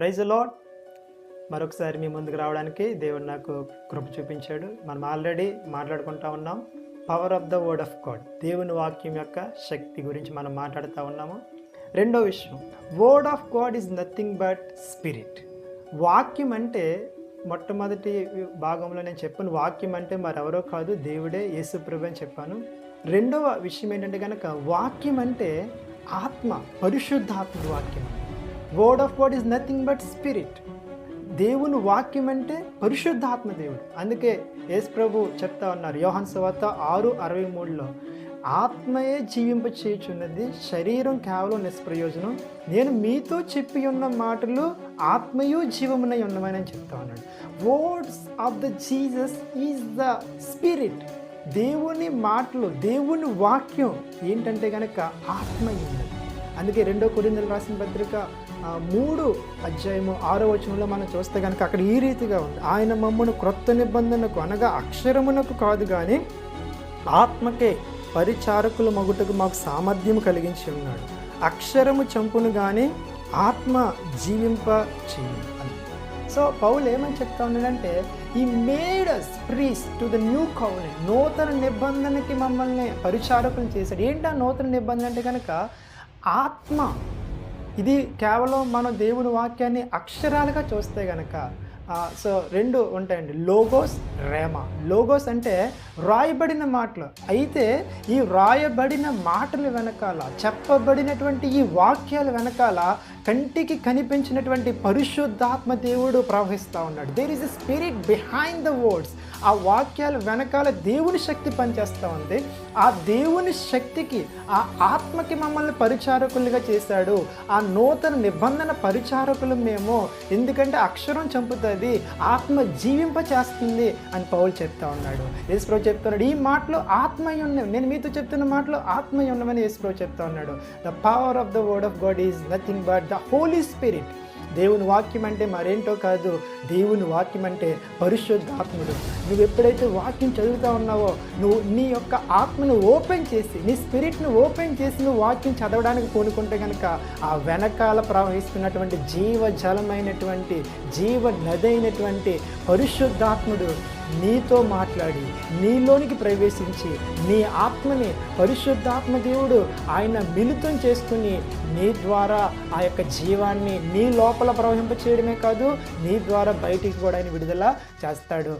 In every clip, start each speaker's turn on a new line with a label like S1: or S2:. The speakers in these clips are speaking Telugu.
S1: ప్రైజ్ లాడ్ మరొకసారి మీ ముందుకు రావడానికి దేవుడు నాకు కృప చూపించాడు. మనం ఆల్రెడీ మాట్లాడుకుంటా ఉన్నాం. Power of the word of God దేవుని వాక్యం యొక్క శక్తి గురించి మనం మాట్లాడుతూ ఉన్నాము. రెండో విషయం word of God is nothing but spirit వాక్యం అంటే మొట్టమొదటి భాగంలో నేను చెప్పాను వాక్యం అంటే మరెవరో కాదు దేవుడే యేసుప్రభు అని చెప్పాను. రెండవ విషయం ఏంటంటే కనుక వాక్యం అంటే ఆత్మ పరిశుద్ధాత్మ వాక్యం. Word of God is nothing but spirit దేవుని వాక్యం అంటే పరిశుద్ధాత్మ దేవుడు. అందుకే యేసు ప్రభు చెప్తా ఉన్నారు యోహన్ సవాత ఆరు అరవై మూడులో ఆత్మయే జీవింప చేయుచున్నది శరీరం కేవలం నిష్ప్రయోజనం. నేను మీతో చెప్పి ఉన్న మాటలు ఆత్మయు జీవమునై ఉన్నవని చెప్తా ఉన్నాడు. Words of the Jesus is the spirit దేవుని మాటలు దేవుని వాక్యం ఏంటంటే కనుక ఆత్మ అందుకే రెండో కొరిందలు రాసిన పత్రిక మూడు అధ్యాయము ఆరో వచనంలో మనం చూస్తే కనుక అక్కడ ఈ రీతిగా ఉంది. ఆయన మమ్మను క్రొత్త నిబంధనకు అనగా అక్షరమునకు కాదు కానీ ఆత్మకే పరిచారకుల మగుటకు మాకు సామర్థ్యం కలిగించి ఉన్నాడు. అక్షరము చంపును కానీ ఆత్మ జీవింప చేయు అని. సో పౌలు ఏమని చెప్తా ఉన్నాడంటే ఈ made priests to the new covenant నూతన నిబంధనకి మమ్మల్ని పరిచారకులు చేశాడు. ఏంటి ఆ నూతన నిబంధన అంటే కనుక ఆత్మ. ఇది కేవలం మనం దేవుని వాక్యాన్ని అక్షరాలుగా చూస్తే గనక సో రెండు ఉంటాయండి. లోగోస్ రేమ. లోగోస్ అంటే రాయబడిన మాటలు. అయితే ఈ రాయబడిన మాటల వెనకాల చెప్పబడినటువంటి ఈ వాక్యాల వెనకాల కంటికి కనిపించినటువంటి పరిశుద్ధాత్మ దేవుడు ప్రవహిస్తూ ఉన్నాడు. There is a spirit behind the words ఆ వాక్యాల వెనకాల దేవుని శక్తి పనిచేస్తూ ఉంది. ఆ దేవుని శక్తికి ఆ ఆత్మకి మమ్మల్ని పరిచారకులుగా చేశాడు. ఆ నూతన నిబంధన పరిచారకులు మేము. ఎందుకంటే అక్షరం చంపుతుంది. ఆత్మ జీవింప చేస్తుంది అని పౌలు చెప్తా ఉన్నాడు. యేసుప్రభు చెప్తున్నాడు ఈ మాటలు ఆత్మయ్య ఉన్నవి నేను మీతో చెప్తున్న మాటలు ఆత్మయ్య ఉన్నవని యేసుప్రభు చెప్తా ఉన్నాడు. The power of the word of God is nothing but the holy spirit దేవుని వాక్యం అంటే మరేంటో కాదు దేవుని వాక్యం అంటే పరిశుద్ధాత్ముడు. నువ్వు ఎప్పుడైతే వాక్యం చదువుతా ఉన్నావో నువ్వు నీ యొక్క ఆత్మను ఓపెన్ చేసి నీ స్పిరిట్ను ఓపెన్ చేసి నువ్వు వాక్యం చదవడానికి పూనుకుంటే కనుక ఆ వెనకాల ప్రవహిస్తున్నటువంటి జీవ జలమైనటువంటి జీవ నది అయినటువంటి పరిశుద్ధాత్ముడు నీతో మాట్లాడి నీలోనికి ప్రవేశించి నీ ఆత్మని పరిశుద్ధాత్మ దేవుడు ఆయన మిళితం చేసుకుని నీ ద్వారా ఆ యొక్క జీవాన్ని నీ లోపల ప్రవహింప చేయడమే కాదు నీ ద్వారా బయటికి కూడా ఆయన విడుదల చేస్తాడు.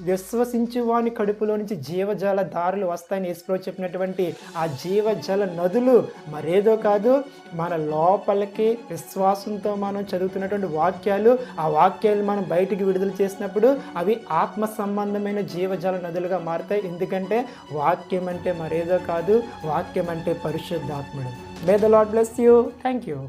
S1: విశ్వసించు వాని కడుపులో నుంచి జీవజల దారులు వస్తాయని ఇస్రో చెప్పినటువంటి ఆ జీవజల నదులు మరేదో కాదు మన లోపలికి విశ్వాసంతో మనం చదువుతున్నటువంటి వాక్యాలు ఆ వాక్యాలు మనం బయటికి విడుదల చేసినప్పుడు అవి ఆత్మ సంబంధమైన జీవజల నదులుగా మారుతాయి. ఎందుకంటే వాక్యం అంటే మరేదో కాదు. వాక్యం అంటే పరిశుద్ధాత్ముడు. May the lord bless you thank you